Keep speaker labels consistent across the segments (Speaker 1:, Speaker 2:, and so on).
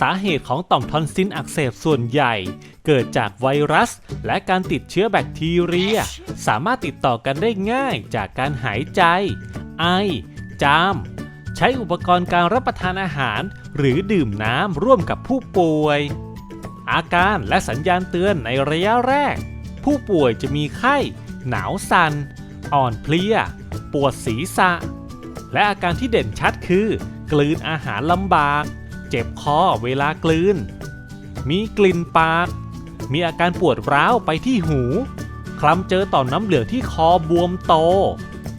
Speaker 1: สาเหตุของต่อมทอนซิลอักเสบส่วนใหญ่ เกิดจากไวรัส และการติดเชื้อแบคทีเรีย สามารถติดต่อกันได้ง่ายจากการหายใจ ไอ จาม ใช้อุปกรณ์การรับประทานอาหาร หรือดื่มน้ำร่วมกับผู้ป่วย อาการและสัญญาณเตือนในระยะแรก ผู้ป่วยจะมีไข้ หนาวสัน่นอ่อนเพลีย ปวดศีรษะ และอาการที่เด่นชัดคือ กลืนอาหารลำบาก เจ็บคอเวลากลืน มีกลิ่นปาก มีอาการปวดร้าวไปที่หู คลำเจอต่อมน้ำเหลืองที่คอบวมโต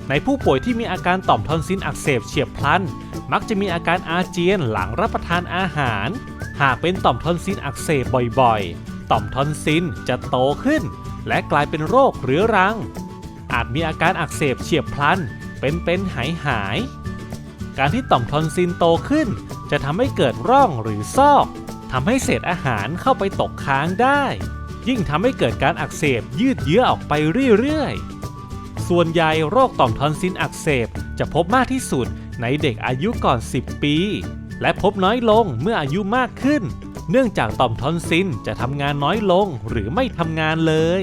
Speaker 1: ในผู้ป่วยที่มีอาการต่อมทอนซิลอักเสบเฉียบพลัน มักจะมีอาการอาเจียนหลังรับประทานอาหาร หากเป็นต่อมทอนซิลอักเสบบ่อยๆ ต่อมทอนซิลจะโตขึ้น และกลายเป็นโรคเรื้อรัง อาจมีอาการอักเสบเฉียบพลัน เป็นเป็นหายหายๆการที่ต่อมทอนซิลโตขึ้น จะทำให้เกิดร่องหรือซอกทำให้เศษอาหารเข้าไปตกค้างได้ ยิ่งทำให้เกิดการอักเสบยืดเยื้อออกไปเรื่อยๆ ส่วนใหญ่โรคต่อมทอนซิลอักเสบจะพบมากที่สุดในเด็กอายุก่อน 10 ปี และพบน้อยลงเมื่ออายุมากขึ้น เนื่องจากต่อมทอนซิลจะทำงานน้อยลงหรือไม่ทำงานเลย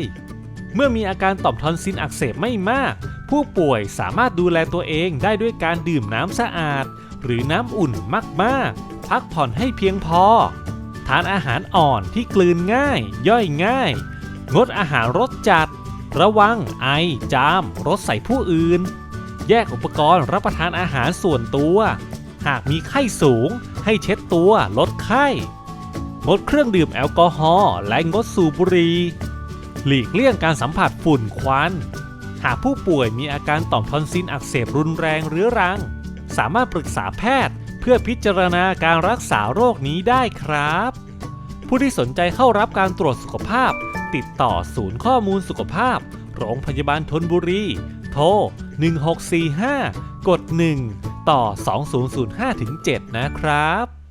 Speaker 1: เมื่อมีอาการต่อมทอนซิลอักเสบไม่มาก ผู้ป่วยสามารถดูแลตัวเองได้ด้วยการดื่มน้ำสะอาด หรือน้ำอุ่นมากๆ พักผ่อนให้เพียงพอ ทานอาหารอ่อนที่กลืนง่าย ย่อยง่าย งดอาหารรสจัด ระวังไอ จาม รสใส่ผู้อื่น แยกอุปกรณ์รับประทานอาหารส่วนตัว หากมีไข้สูง ให้เช็ดตัวลดไข้ งดเครื่องดื่มแอลกอฮอล์และงดสูบบุหรี่หลีกเลี่ยงการสัมผัสฝุ่นควัน หากผู้ป่วยมีอาการต่อมทอนซิลอักเสบรุนแรงเรื้อรัง สามารถปรึกษาแพทย์ เพื่อพิจารณาการรักษาโรคนี้ได้ครับ ผู้ที่สนใจเข้ารับการตรวจสุขภาพ ติดต่อศูนย์ข้อมูลสุขภาพ โรงพยาบาลทนบุรี โทร 1645 กด 1 ต่อ 2005-7 นะครับ